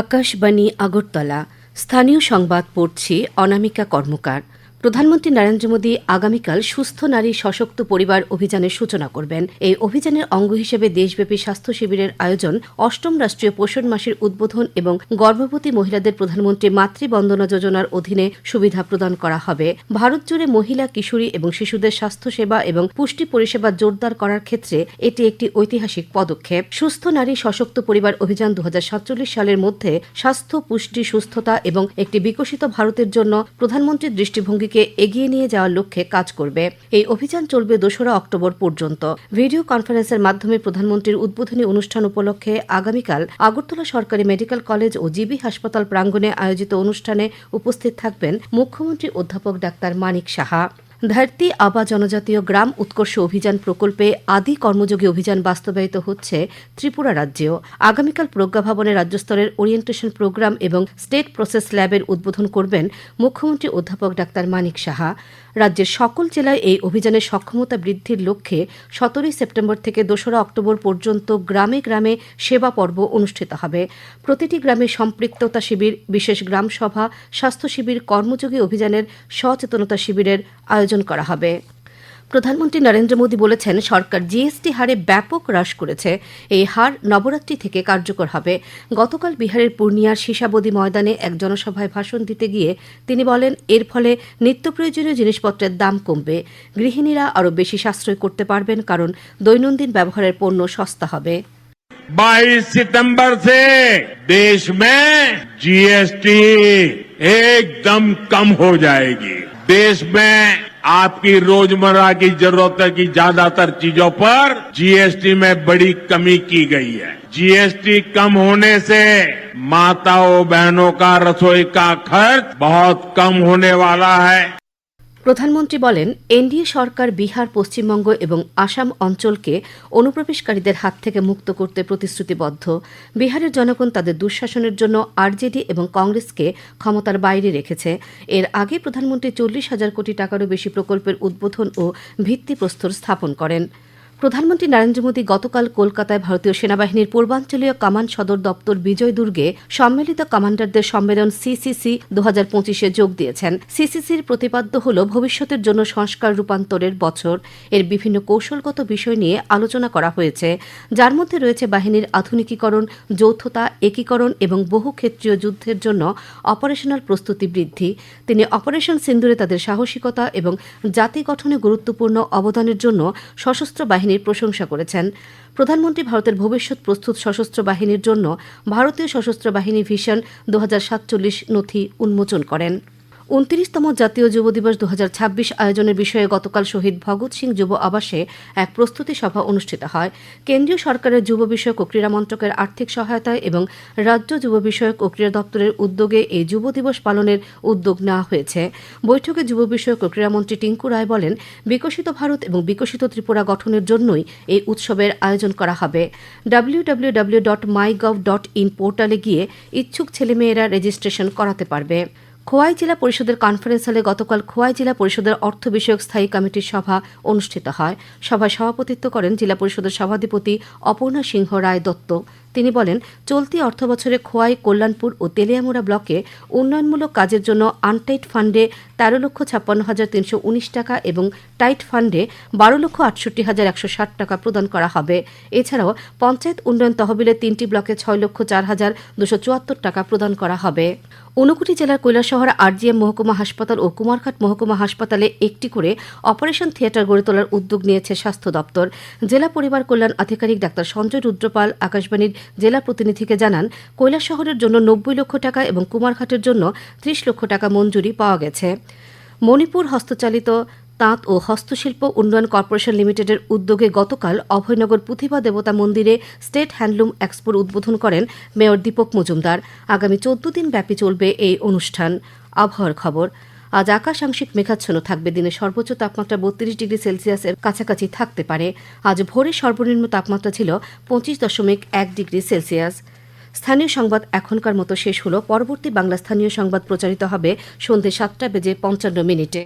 আকাশবাণী আগরতলা। স্থানীয় সংবাদ পড়ছে অনামিকা কর্মকার। প্রধানমন্ত্রী নরেন্দ্র মোদী আগামীকাল সুস্থ নারী সশক্ত পরিবার অভিযানের সূচনা করবেন। এই অভিযানের অঙ্গ হিসেবে দেশব্যাপী স্বাস্থ্য শিবিরের আয়োজন অষ্টম রাষ্ট্রীয় পোষণ মাসের উদ্বোধন এবং গর্ভবতী মহিলাদের প্রধানমন্ত্রী মাতৃবন্দনা যোজনার অধীনে সুবিধা প্রদান করা হবে। ভারত জুড়ে মহিলা, কিশোরী এবং শিশুদের স্বাস্থ্যসেবা এবং পুষ্টি পরিষেবা জোরদার করার ক্ষেত্রে এটি একটি ঐতিহাসিক পদক্ষেপ। সুস্থ নারী সশক্ত পরিবার অভিযান দু হাজার সাতচল্লিশ সালের মধ্যে স্বাস্থ্য, পুষ্টি, সুস্থতা এবং একটি বিকশিত ভারতের জন্য প্রধানমন্ত্রীর দৃষ্টিভঙ্গিকে এগিয়ে নিয়ে যাওয়ার লক্ষ্যে কাজ করবে। এই অভিযান চলবে দোসরা অক্টোবর পর্যন্ত। ভিডিও কনফারেন্সের মাধ্যমে প্রধানমন্ত্রীর উদ্বোধনী অনুষ্ঠান উপলক্ষে আগামীকাল আগরতলা সরকারি মেডিকেল কলেজ ও জিবি হাসপাতাল প্রাঙ্গণে আয়োজিত অনুষ্ঠানে উপস্থিত থাকবেন মুখ্যমন্ত্রী অধ্যাপক ডাক্তার মানিক সাহা। ধরতি আবা জনজাতীয় গ্রাম উৎকর্ষ অভিযান প্রকল্পে আদি কর্মযোগী অভিযান বাস্তবায়িত হচ্ছে ত্রিপুরা রাজ্যেও। আগামীকাল প্রজ্ঞা ভবনে রাজ্যস্তরের ওরিয়েন্টেশন প্রোগ্রাম এবং স্টেট প্রসেস ল্যাবের উদ্বোধন করবেন মুখ্যমন্ত্রী অধ্যাপক ডাক্তার মানিক সাহা। রাজ্যের সকল জেলায় এই অভিযানের সক্ষমতা বৃদ্ধির লক্ষ্যে সতেরোই সেপ্টেম্বর থেকে দোসরা অক্টোবর পর্যন্ত গ্রামে গ্রামে সেবা পর্ব অনুষ্ঠিত হবে। প্রতিটি গ্রামে সম্পৃক্ততা শিবির, বিশেষ গ্রাম সভা স্বাস্থ্য শিবির, কর্মযোগী অভিযানের সচেতনতা শিবিরের আয়োজন করা হবে। প্রধানমন্ত্রী নরেন্দ্র মোদী বলেছেন সরকার জিএসটি হারে ব্যাপক হ্রাস করেছে এই হার নবরাত্রি থেকে কার্যকর হবে গতকাল বিহারের পূর্ণিয়ার সীসাবদী ময়দানে এক জনসভায় ভাষণ দিতে গিয়ে তিনি বলেন এর ফলে নিত্য প্রয়োজনীয় জিনিসপত্রের দাম কমবে গৃহিণীরা আরও বেশি সাশ্রয় করতে পারবেন কারণ দৈনন্দিন ব্যবহারের পণ্য সস্তা হবে 22 सितंबर से देश में जीएसटी एकदम कम हो जाएगी देश में आपकी रोज़मर्रा की जरूरतों की ज़्यादातर चीज़ों पर जीएसटी में बड़ी कमी की गई है। जीएसटी कम होने से माताओं बहनों का रसोई का खर्च बहुत कम होने वाला है। প্রধানমন্ত্রী বলেন, এনডিএ সরকার বিহার, পশ্চিমবঙ্গ এবং আসাম অঞ্চলকে অনুপ্রবেশকারীদের হাত থেকে মুক্ত করতে প্রতিশ্রুতিবদ্ধ। বিহারের জনগণ তাদের দুঃশাসনের জন্য আরজেডি এবং কংগ্রেসকে ক্ষমতার বাইরে রেখেছে। এর আগে প্রধানমন্ত্রী চল্লিশ হাজার কোটি টাকারও বেশি প্রকল্পের উদ্বোধন ও ভিত্তিপ্রস্তর স্থাপন করেন। প্রধানমন্ত্রী নরেন্দ্র মোদী গতকাল কলকাতায় ভারতীয় সেনাবাহিনীর পূর্বাঞ্চলীয় কামান সদর দপ্তর বিজয় দুর্গে সম্মিলিত কমান্ডারদের সম্মেলন সিসিসি দু হাজার পঁচিশে যোগ দিয়েছেন। সিসিসির প্রতিপাদ্য হল ভবিষ্যতের জন্য সংস্কার রূপান্তরের বছর। এর বিভিন্ন কৌশলগত বিষয় নিয়ে আলোচনা করা হয়েছে। যার মধ্যে রয়েছে বাহিনীর আধুনিকীকরণ, যৌথতা, একীকরণ এবং বহুক্ষেত্রীয় যুদ্ধের জন্য অপারেশনাল প্রস্তুতি বৃদ্ধি। তিনি অপারেশন সিন্দুরে তাদের সাহসিকতা এবং জাতি গঠনে গুরুত্বপূর্ণ অবদানের জন্য সশস্ত্র বাহিনীর প্রশংসা করেছেন। প্রধানমন্ত্রী ভারতের ভবিষ্যৎ প্রস্তুত সশস্ত্র বাহিনীর জন্য ভারতীয় সশস্ত্র বাহিনী ভিশন দু হাজার সাতচল্লিশ নথি উন্মোচন করেন। উনত্রিশতম জাতীয় যুব দিবস দু হাজার ছাব্বিশ আয়োজনের বিষয়ে গতকাল শহীদ ভগৎ সিং যুব আবাসে এক প্রস্তুতি সভা অনুষ্ঠিত হয়। কেন্দ্রীয় সরকারের যুব বিষয়ক ও ক্রীড়া মন্ত্রকের আর্থিক সহায়তায় এবং রাজ্য যুব বিষয়ক ও ক্রীড়া দপ্তরের উদ্যোগে এই যুব দিবস পালনের উদ্যোগ নেওয়া হয়েছে। বৈঠকে যুব বিষয়ক ও ক্রীড়ামন্ত্রী টিঙ্কু রায় বলেন, বিকশিত ভারত এবং বিকশিত ত্রিপুরা গঠনের জন্যই এই উৎসবের আয়োজন করা হবে। W W W dot my gov dot in পোর্টালে গিয়ে ইচ্ছুক ছেলেমেয়েরা রেজিস্ট্রেশন করাতে পারবে। খোয়াই জেলা পরিষদের কনফারেন্স হলে গতকাল খোয়াই জেলা পরিষদের অর্থ বিষয়ক স্থায়ী কমিটির সভা অনুষ্ঠিত হয়। সভায় সভাপতিত্ব করেন জেলা পরিষদের সভাধিপতি অপর্ণা সিংহ রায় দত্ত। তিনি বলেন, চলতি অর্থবছরে খোয়াই, কল্যাণপুর ও তেলিয়ামুড়া ব্লকে উন্নয়নমূলক কাজের জন্য আনটাইট ফান্ডে তেরো লক্ষ ছাপ্পান্ন হাজার তিনশো উনিশ টাকা এবং টাইট ফান্ডে বারো লক্ষ আটষট্টি হাজার একশো ষাট টাকা প্রদান করা হবে। এছাড়াও পঞ্চায়েত উন্নয়ন তহবিলের তিনটি ব্লকে ছয় লক্ষ চার হাজার দুশো চুয়াত্তর টাকা প্রদান করা হবে। ঊনকোটি জেলার কৈলাসহর, আরজিএম মহকুমা হাসপাতাল ও কুমারঘাট মহকুমা হাসপাতালে একটি করে অপারেশন থিয়েটার গড়ে তোলার উদ্যোগ নিয়েছে স্বাস্থ্য দপ্তর। জেলা পরিবার কল্যাণ আধিকারিক ডাক্তার সঞ্জয় রুদ্রপাল, আকাশবাণীর জেলা প্রতিনিধিকে জানান কৈলাসহরের জন্য নব্বই লক্ষ টাকা এবং কুমারঘাটের জন্য ত্রিশ লক্ষ টাকা মঞ্জুরি পাওয়া গেছে। মণিপুর হস্তচালিত তাঁত ও হস্তশিল্প উন্নয়ন কর্পোরেশন লিমিটেডের উদ্যোগে গতকাল অভয়নগর পুথিবা দেবতা মন্দিরে স্টেট হ্যান্ডলুম এক্সপোর উদ্বোধন করেন মেয়র দীপক মজুমদার। আগামী চোদ্দ দিন ব্যাপী চলবে এই অনুষ্ঠান। আবহাওয়ার খবর। আজ আকাশ আংশিক মেঘাচ্ছন্ন থাকবে। দিনে সর্বোচ্চ তাপমাত্রা বত্রিশ ডিগ্রি সেলসিয়াসের কাছাকাছি থাকতে পারে। আজ ভোরে সর্বনিম্ন তাপমাত্রা ছিল পঁচিশ দশমিক এক ডিগ্রি সেলসিয়াস। স্থানীয় সংবাদ এখনকার মতো শেষ হলো। পরবর্তী বাংলা স্থানীয় সংবাদ প্রচারিত হবে সন্ধ্যে সাতটা বেজে পঞ্চান্ন মিনিটে।